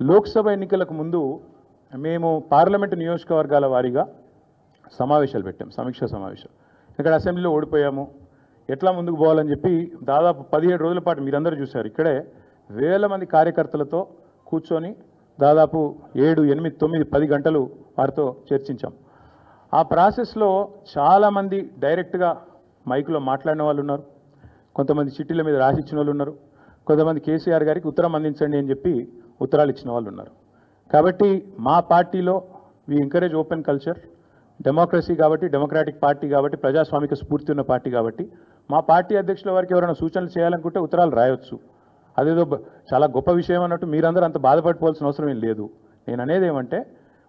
లోక్సభ ఎన్నికలకు ముందు మేము పార్లమెంటు నియోజకవర్గాల వారీగా సమావేశాలు పెట్టాం సమీక్ష సమావేశాలు. ఇక్కడ అసెంబ్లీలో ఓడిపోయాము. ఎట్లా ముందుకు పోవాలని చెప్పి దాదాపు పదిహేడు రోజుల పాటు మీరందరూ చూశారు. ఇక్కడే వేల మంది కార్యకర్తలతో కూర్చొని దాదాపు ఏడు ఎనిమిది తొమ్మిది పది గంటలు వారితో చర్చించాం. ఆ ప్రాసెస్లో చాలామంది డైరెక్ట్గా మైక్లో మాట్లాడిన వాళ్ళు ఉన్నారు. కొంతమంది చిట్టీల మీద రాసిచ్చిన వాళ్ళు ఉన్నారు. కొంతమంది కేసీఆర్ గారికి ఉత్తరం అందించండి అని చెప్పి ఉత్తరాలు ఇచ్చిన వాళ్ళు ఉన్నారు. కాబట్టి మా పార్టీలో we encourage open culture democracy కాబట్టి డెమోక్రాటిక్ పార్టీ కాబట్టి ప్రజాస్వామిక స్ఫూర్తి ఉన్న పార్టీ కాబట్టి మా పార్టీ అధ్యక్షుల వారికి ఎవరైనా సూచనలు చేయాలనుకుంటే ఉత్తరాలు రాయొచ్చు. అదేదో చాలా గొప్ప విషయం అన్నట్టు మీరందరూ అంత బాధపడిపోవాల్సిన అవసరం ఏం లేదు. నేను అనేది ఏమంటే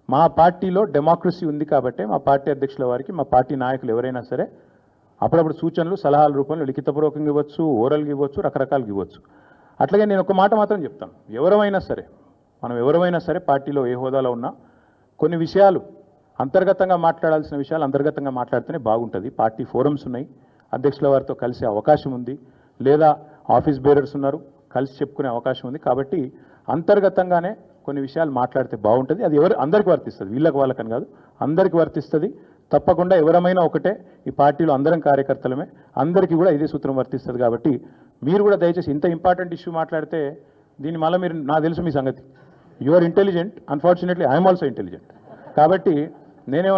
మా పార్టీలో డెమోక్రసీ ఉంది కాబట్టి మా పార్టీ అధ్యక్షుల వారికి మా పార్టీ నాయకులు ఎవరైనా సరే అప్పుడప్పుడు సూచనలు సలహాల రూపంలో లిఖితపూర్వకంగా ఇవ్వచ్చు ఓరల్గా ఇవ్వచ్చు రకరకాలుగా ఇవ్వచ్చు. అట్లాగే నేను ఒక మాట మాత్రం చెప్తాను. ఎవరమైనా సరే మనం ఎవరమైనా సరే పార్టీలో ఏ హోదాలో ఉన్నా కొన్ని విషయాలు అంతర్గతంగా మాట్లాడాల్సిన విషయాలు అంతర్గతంగా మాట్లాడితేనే బాగుంటుంది. పార్టీ ఫోరమ్స్ ఉన్నాయి. అధ్యక్షుల వారితో కలిసే అవకాశం ఉంది. లేదా ఆఫీస్ బేరర్స్ ఉన్నారు. కలిసి చెప్పుకునే అవకాశం ఉంది. కాబట్టి అంతర్గతంగానే కొన్ని విషయాలు మాట్లాడితే బాగుంటుంది. అది ఎవరు అందరికి వర్తిస్తుంది. వీళ్ళకి వాళ్ళకని కాదు. అందరికి వర్తిస్తుంది. తప్పకుండా ఎవరమైనా ఒకటే ఈ పార్టీలో అందరం కార్యకర్తలమే. అందరికీ కూడా ఇదే సూత్రం వర్తిస్తుంది కాబట్టి మీరు కూడా దయచేసి ఇంత ఇంపార్టెంట్ ఇష్యూ మాట్లాడితే దీని మళ్ళీ మీరు నాకు తెలుసు మీ సంగతి. You are intelligent unfortunately I'm also intelligent కాబట్టి నేనేమంటే